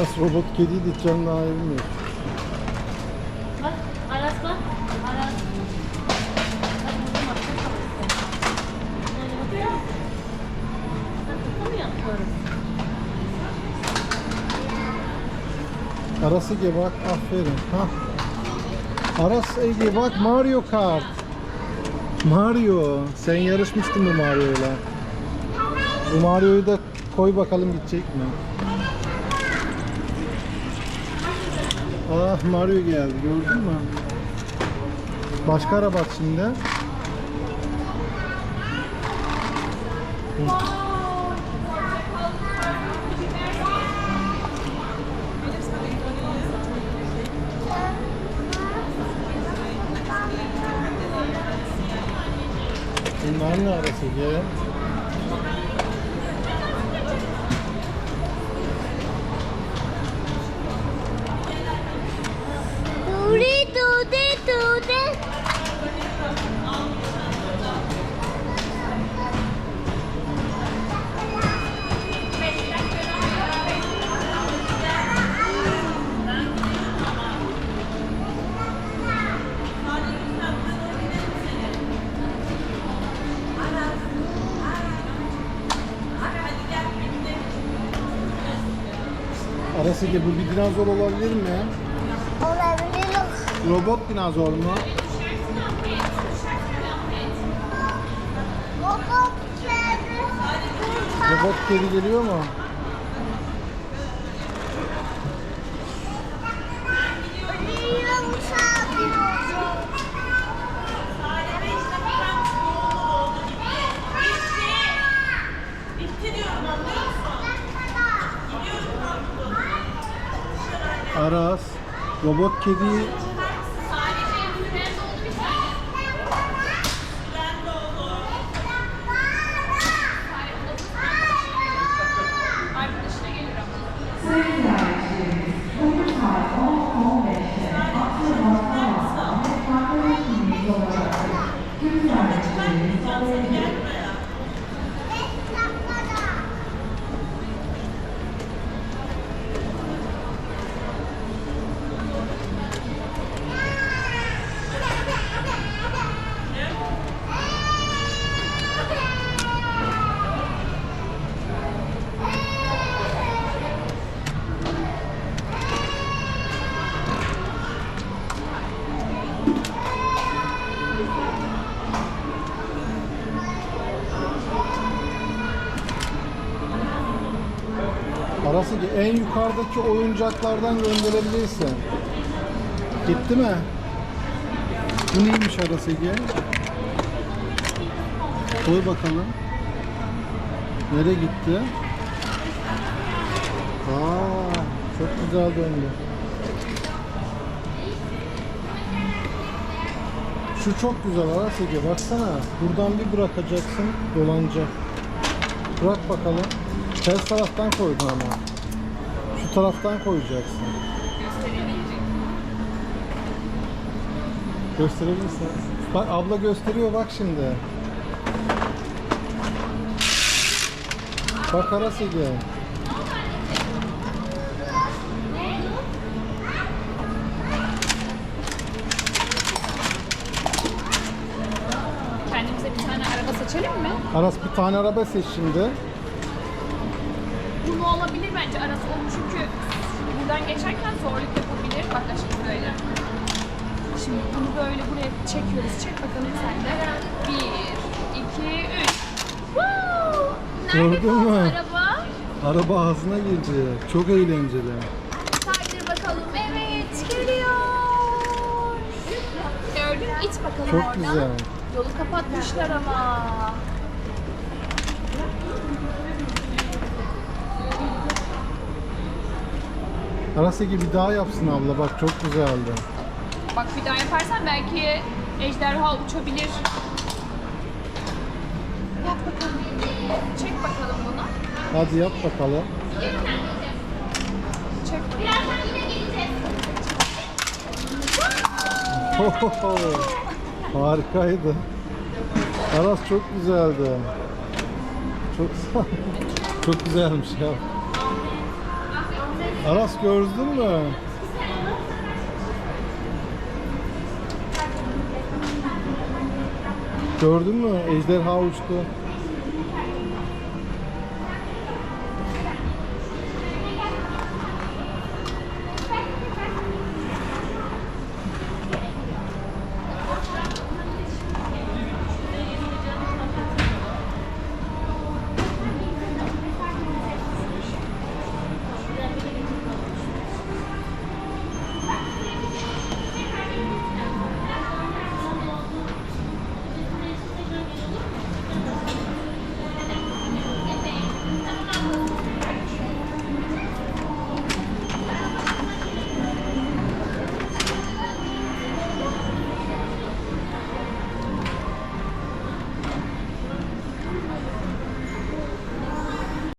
Aras robot kediyi de canına ayırmıyor. Bak Aras bak. Aras. Bak burada bak. Yani bakıyor musun? Bak kaka mı yapıyoruz? Aras Ege bak aferin. Ha. Aras Ege bak Mario Kart. Mario. Sen yarışmıştın bu Mario'yla. Bu Mario'yu da koy bakalım gidecek mi? Ah Mario geldi gördün mü? Başka araba şimdi. Bunlar ne arası Ege? Arası Ege bu bir dinozor olabilir mi? Olabilir. Robot dinozor mu? Kedi. Robot kedi geliyor mu? Aras, robot kedi Arası ki en yukarıdaki oyuncaklardan gönderebilirsin. Gitti mi? Bu neymiş arası Ege? Koy bakalım. Nereye gitti? Aa, çok güzel döndü. Şu çok güzel Aras Ege baksana. Buradan bir bırakacaksın dolanacak. Bırak bakalım. Ters taraftan koydun ama. Şu taraftan koyacaksın. Gösterebilirsin. Bak abla gösteriyor bak şimdi. Bak Aras Ege. Kendimize bir tane araba seçelim mi? Aras bir tane araba seç şimdi. Bunu olabilir bence arası olur çünkü buradan geçerken zorluk yapabilir. Bak aşkım böyle. Şimdi bunu böyle buraya çekiyoruz. Çek bakalım sen de. Bir, iki, üç. Woo! Nerede Gördün mü? araba? Araba ağzına girecek. Çok eğlenceli. Saydır bakalım. Evet geliyor. Gördün mü? İç bakalım Çok oradan. güzel. Yolu kapatmışlar ama. Aras Ege bir daha yapsın abla bak çok güzeldi. Bak bir daha yaparsan belki ejderha uçabilir. Yap bakalım. Çek bakalım bunu. Hadi yap bakalım. Çek. Birazdan yine geleceğiz. Hohoho. Harikaydı. Aras çok güzeldi. Çok çok güzelmiş ya. Aras gördün mü? Gördün mü? Ejderha uçtu.